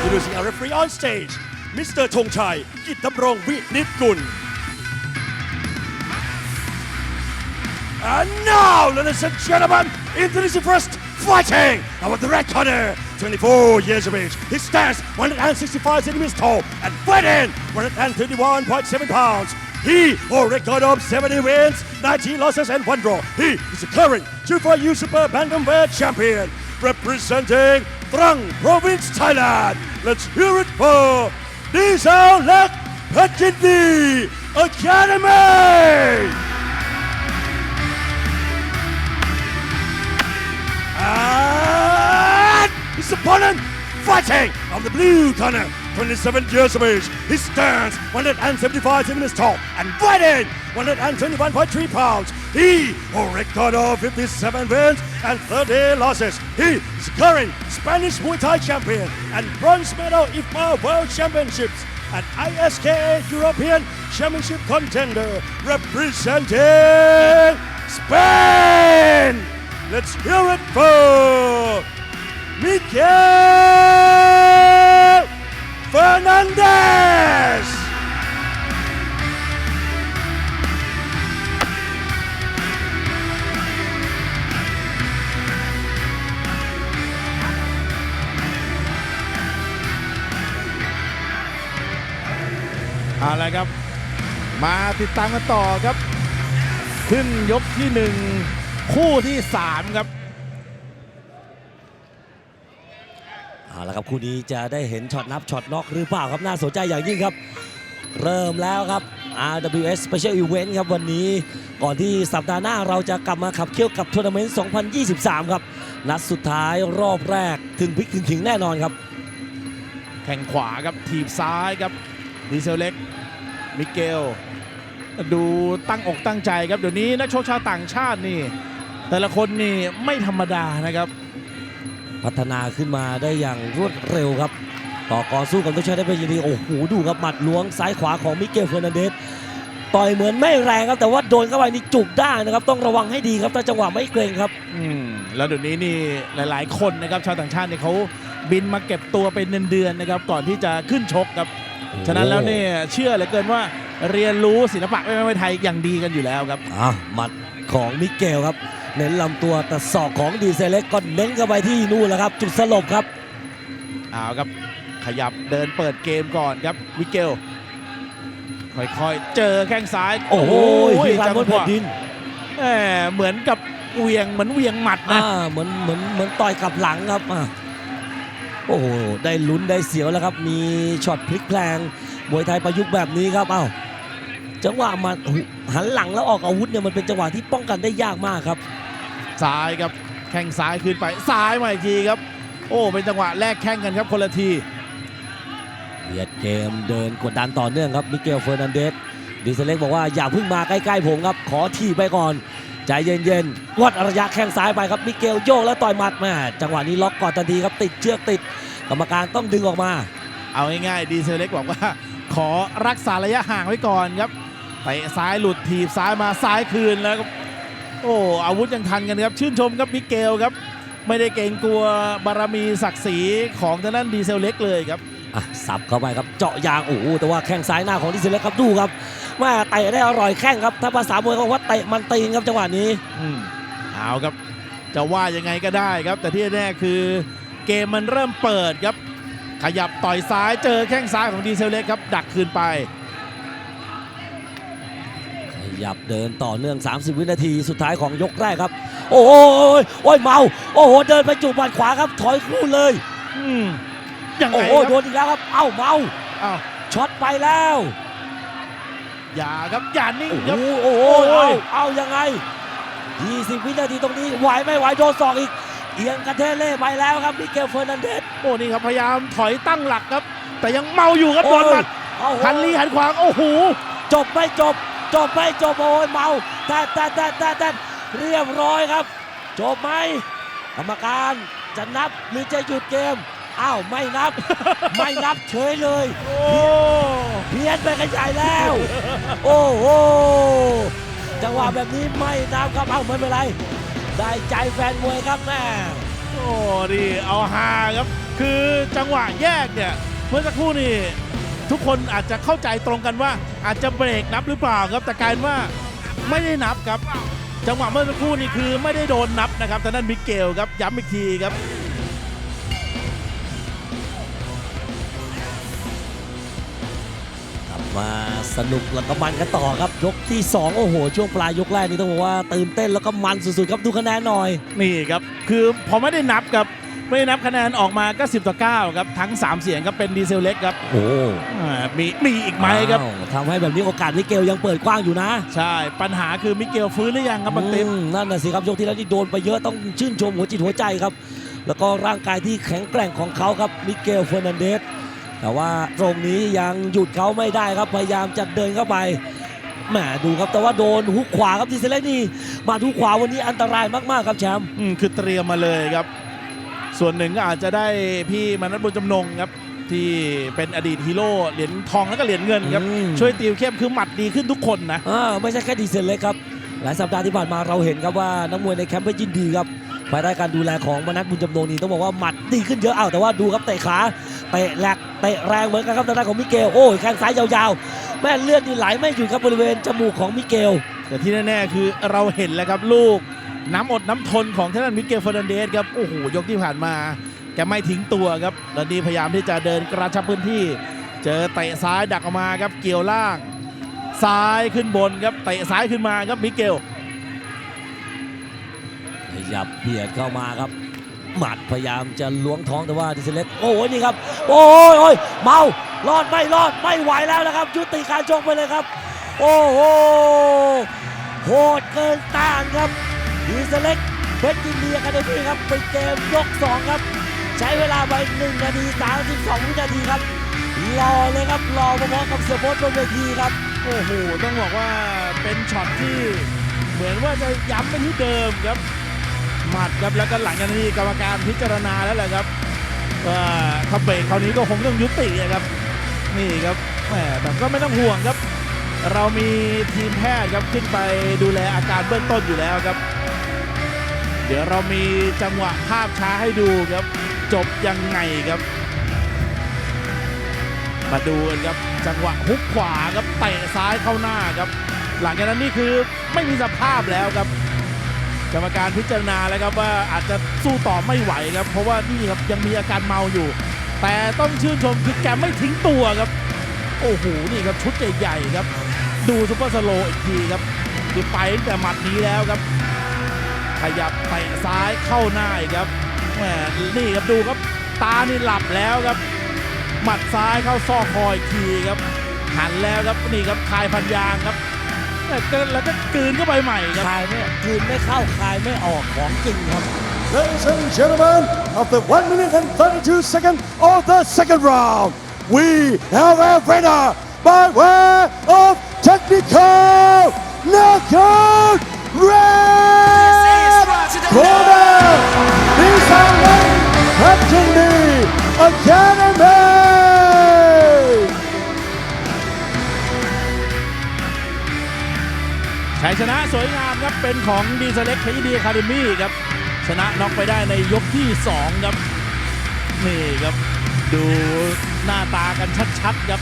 Introducing our referee on stage, Mr. Chongchai Gitamrong Vinitgun. And now, ladies and gentlemen, introducing first fighting our red corner, 24 years of age. He stands 165 centimeters tall and weighing 131.7 pounds. He a record of 70 wins, 19 losses, and one draw. He is the current 24U Super Bantamweight Champion representing Trang Province, Thailand. Let's hear it for Diesel Lek Pachindi Academy. And his opponent fighting on the blue corner, 27 years of age. He stands 175 centimeters tall and weighing 121.3 pounds. He a record of 57 wins and 30 losses. He is current Spanish Muay Thai champion and bronze medal IFMA World Championships and ISKA European Championship contender representing Spain. Let's hear it for Miguel Fernandez. อาละครับ มาติดตามกันต่อครับ ขึ้นยกที่หนึ่งคู่ที่สามครับ เอาละครับคู่นี้จะได้เห็นช็อตนับช็อตน็อกหรือเปล่าครับน่าสนใจอย่างยิ่งครับ เริ่มแล้วครับ RWS Special Event ครับวันนี้ ก่อนที่สัปดาห์หน้าเราจะกลับมาขับเคี่ยวกับทัวร์นาเมนต์ 2023 ครับ นัดสุดท้ายรอบแรกถึงพลิกถึงขิงแน่นอนครับ แข่งขวาครับถีบซ้ายครับดีเซลเล็กมิเกล ดูตั้งอกตั้งใจครับเดี๋ยวนี้นักชกชาวต่างชาตินี่ แต่ละคนนี่ไม่ธรรมดานะครับ พัฒนาขึ้นมาได้อย่างรวดเร็วครับต่อกรสู้กันต้องใช้ได้เป็นอย่างดีโอ้โหดูครับหมัดล้วงซ้ายขวาของมิเกลเฟอร์นันเดสต่อยเหมือนไม่แรงครับแต่ว่าโดนเข้าไปนี่จุกได้นะครับ ต้องระวังให้ดีครับถ้าจังหวะไม่เกรงครับอืมแล้วเดี๋ยวนี้นี่หลาย ๆ คนนะครับชาวต่างชาตินี่เขาบินมาเก็บตัวเป็นเดือนๆนะครับ ก่อนที่จะขึ้นชกครับฉะนั้นแล้วเนี่ยเชื่อเหลือเกินว่าเรียนรู้ศิลปะไม่ไม่ไทยอย่างดีกันอยู่แล้วครับอะหมัดของมิเกลครับ เน้นลำตัวแต่ศอกของดีเซเล็กก็เน้นเข้าไปที่นู่นแหละครับ จุดสลบครับเอาครับขยับเดินเปิดเกมก่อนครับมิเกลค่อยๆ เจอแข้งซ้าย โอ้โหที่ลานบนจัแผ่งนหวะดินแหมเหมือนกับเหวียงเหมือนเหวียงหมัดนะอ่าเหมือนเหมือนเหมือนต่อยกลับหลังครับอะโอ้โหได้ลุ้นได้เสียวแล้วครับ มีช็อตพลิกแพลงมวยไทยประยุกต์แบบนี้ครับเอ้าจังหวะมันโอ้โหหันหลังแล้วออกอาวุธเนี่ยมันเป็นจังหวะที่ป้องกันได้ยากมากครับ ซ้ายครับแข้งซ้ายขึ้นไปซ้ายมาอีกทีครับ โอ้เป็นจังหวะแลกแข้งกันครับคนละทีเบียดเกมเดินกดดันต่อเนื่องครับมิเกลเฟอร์นันเดสดิเซเล็กบอกว่าอย่าเพิ่งมาใกล้ๆผมครับ ขอทีไปก่อน ใจเย็นๆวัดระยะแข้งซ้ายไปครับมิเกลโยกแล้วต่อยหมัดแม่จังหวะนี้ล็อกก่อนทันทีครับติดเชือกติดกรรมการต้องดึงออกมา เอาง่ายๆดีเซลเล็กบอกว่า ขอรักษาระยะห่างไว้ก่อนครับเตะซ้ายหลุดถีบซ้ายมาซ้ายคืนแล้วก็ โอ้อาวุธยังทันกันครับ ชื่นชมครับมิเกลครับ ไม่ได้เกรงกลัวบารมีศักดิ์ศรีของทางด้านดีเซลเล็กเลยครับอะสับเข้าไปครับเจาะยางโอ้โหแต่ว่าแข้งซ้ายหน้าของดิเซเล็กครับดูครับแม่เตะได้อร่อยแข้งครับถ้าภาษามวยเขาบอกว่าเตะมันตีนครับจังหวะนี้ อืมเอาครับ จะว่ายังไงก็ได้ครับ แต่ที่แน่ๆคือเกมมันเริ่มเปิดครับ ขยับต่อยซ้ายเจอแข้งซ้ายของดีเซลเล็กครับ ดักคืนไปข ยับเดินต่อเนื่อง 30 วินาทีสุดท้ายของยกแรกครับ โอ้โหโอ้ยเมา โอ้โหเดินไปจูบหมัดขวาครับ ถอยคู่เลยอืมยังไงโอ้คโหรับโดนอีกแล้วครับ เอ้าเมาอ้าวช็อตไปแล้ว อย่าครับอย่านิ่งโอ้คโหรับโอ้โหโอ้เอายเอายังไง 20 วินาทีตรงนี้ไหวไม่ไหวโดนศอกอีกเอียงกระเทเล่ไปแล้วครับมิเกลเฟอร์นันเดสโอ้นี่ครับพยายามถอยตั้งหลักครับ แต่ยังเมาอยู่ครับโดนหมัดโอ้โหหันลีหันขวางโอ้โหจบไม่จบ จบไม่จบโอ้ยเมาแต่แต่แต่แต่แต่เรียบร้อยครับ จบไหมกรรมการจะนับหรือจะหยุดเกมอ้าวไม่นับ ไม่นับเฉยเลยโอ้เพี้ยนไปกันใหญ่แล้ว โอ้โหจังหวะแบบนี้ไม่นับครับเอ้าไม่เป็นไร ได้ใจแฟนมวยครับแม่โหโอ้ดีเอาฮาครับ คือจังหวะแยกเนี่ยเมื่อสักครู่นี่ ทุกคนอาจจะเข้าใจตรงกันว่า อาจจะเบรกนับหรือเปล่าครับแต่กลายเป็นว่าไม่ได้นับครับ จังหวะเมื่อสักครู่นี่คือไม่ได้โดนนับนะครับแต่นั่นมิเกลครับย้ำอีกทีครับกลับมาสนุกแล้วก็มันกันต่อครับยกที่ 2 โอ้โห ช่วงปลายยกแรกนี่ต้องบอกว่าตื่นเต้นแล้วก็มันสุดๆครับดูคะแนนหน่อย นี่ครับ คือพอไม่ได้นับครับ ไม่ได้นับคะแนนออกมาก็ 10 ต่อ 9 ครับ ทั้ง 3 เสียงครับเป็นดีเซลเล็กครับโอ้อ่ามีมีอีกไหมครับ อ้าวทำให้แบบนี้โอกาสมิเกลยังเปิดกว้างอยู่นะใช่ปัญหาคือมิเกลฟื้นหรือยังครับบางติ๊บอืมนั่นน่ะสิครับยกที่แล้วที่โดนไปเยอะต้องชื่นชมหัวจิตหัวใจครับ แล้วก็ร่างกายที่แข็งแกร่งของเขาครับมิเกลเฟอร์นันเดสแต่ว่าตรงนี้ยังหยุดเขาไม่ได้ครับพยายามจะเดินเข้าไปแหมดูครับแต่ว่าโดนฮุกขวาครับดีเซลเล็กนี่มาฮุกขวาวันนี้อันตรายมากๆครับแชมป์อืมคือเตรียมมาเลยครับ ส่วนหนึ่งก็อาจจะได้พี่มนัสบุญจำนงครับที่เป็นอดีตฮีโร่เหรียญทองแล้วก็เหรียญเงินครับ อืม ช่วยติวเข้มคือหมัดดีขึ้นทุกคนนะ อ่าไม่ใช่แค่ดีเซลเล็กครับ หลายสัปดาห์ที่ผ่านมาเราเห็นครับว่านักมวยในแคมป์เพชรยินดีครับภายใต้การดูแลของมนัสบุญจำนงนี่ต้องบอกว่าหมัดดีขึ้นเยอะอ้าวแต่ว่าดูครับเตะขาเตะแหลกเตะแรงเหมือนกันครับทางด้านของมิเกลโอ้ยแข้งซ้ายยาวๆ แม่เลือดนี่ไหลไม่หยุดครับบริเวณจมูกของมิเกล แต่ที่แน่ๆคือเราเห็นแล้วครับลูก น้ำอดน้ำทนของท่านมิเกลเฟอร์นันเดสครับโอ้โหยกที่ผ่านมาแกไม่ทิ้งตัวครับแล้วนี่พยายามที่จะเดินกระชับพื้นที่ เจอเตะซ้ายดักออกมาครับเกี่ยวล่าง ซ้ายขึ้นบนครับเตะซ้ายขึ้นมาครับมิเกลขยับเบียดเข้ามาครับหมัดพยายามจะล้วงท้องแต่ว่าดิเซลเล็กโอ้ยนี่ครับ โอ้ยโอ้ยเมารอดไม่รอดไม่ไหวแล้วนะครับยุติการชกไปเลยครับ โอ้โหโหดเกินต้านครับ ดิเซลเล็กเพชรยินดีอะคาเดมี่ครับเป็นเกมยก 2 ครับ ใช้เวลาไป1นาที 32 วินาทีครับ รอเลยครับ รอพร้อมกับเสือโพสบนเวทีครับ โอ้โห ต้องบอกว่าเป็นช็อตที่เหมือนว่าจะย้ำไปที่เดิมครับ หมัดครับแล้วก็หลังจากนี้กรรมการพิจารณาแล้วแหละครับว่าถ้าเบรกคราวนี้ก็คงต้องยุติอะครับ นี่ครับแหมแต่ก็ไม่ต้องห่วงครับ เรามีทีมแพทย์ครับขึ้นไปดูแลอาการเบื้องต้นอยู่แล้วครับ เดี๋ยวเรามีจังหวะภาพช้าให้ดูครับ จบยังไงครับ มาดูกันครับจังหวะฮุกขวาครับเตะซ้ายเข้าหน้าครับ หลังจากนั้นนี่คือไม่มีสภาพแล้วครับกรรมการพิจารณาแล้วครับว่าอาจจะสู้ต่อไม่ไหวครับ เพราะว่านี่ครับยังมีอาการเมาอยู่ แต่ต้องชื่นชมคือแกไม่ทิ้งตัวครับ โอ้โหนี่ครับชุดใหญ่ๆครับ ดูซุปเปอร์สโลว์อีกทีครับคือไปตั้งแต่หมัดนี้แล้วครับ ขยับเตะซ้ายเข้าหน้าอีกครับแหมนี่ครับดูครับตานี่หลับแล้วครับ หมัดซ้ายเข้าซอกคออีกทีครับ หันแล้วครับนี่ครับคายพันยางครับแต่ก็แล้วก็กลืนเข้าไปใหม่ครับคายไม่คืนไม่เข้าคายไม่ออกของจริงครับ Ladies and gentlemen, after 1 minute and 32 seconds of the second round, we have a winner by way of technical knockout red Actually Academy. ชัยชนะสวยงามครับ เป็นของดีเซเล็กเพชรดีคาเดมี่ครับ ชนะน็อกไปได้ในยกที่ 2 ครับ นี่ครับ ดูหน้าตากันชัดๆครับ